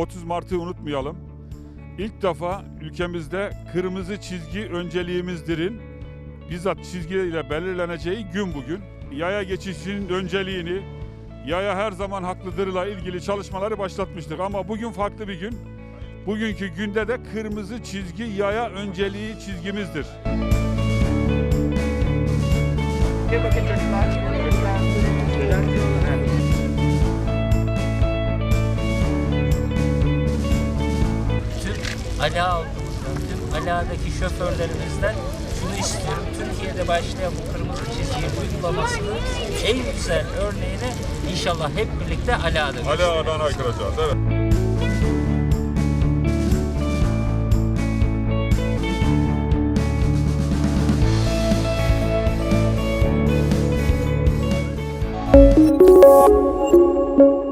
30 Mart'ı unutmayalım. İlk defa ülkemizde kırmızı çizgi önceliğimizdirin bizzat çizgiyle belirleneceği gün bugün. Yaya geçişinin önceliğini, yaya her zaman haklıdırla ilgili çalışmaları başlatmıştık ama bugün farklı bir gün. Bugünkü günde de kırmızı çizgi yaya önceliği çizgimizdir. Bir bakın çocuklar. Ala olduğumuz mümkün. Ala'daki şoförlerimizden şunu istiyorum. Türkiye'de başlayan bu kırmızı çizgi uygulamasının en güzel örneğini inşallah hep birlikte Ala'da Ala'dan haykıracağız. Evet. Thank you.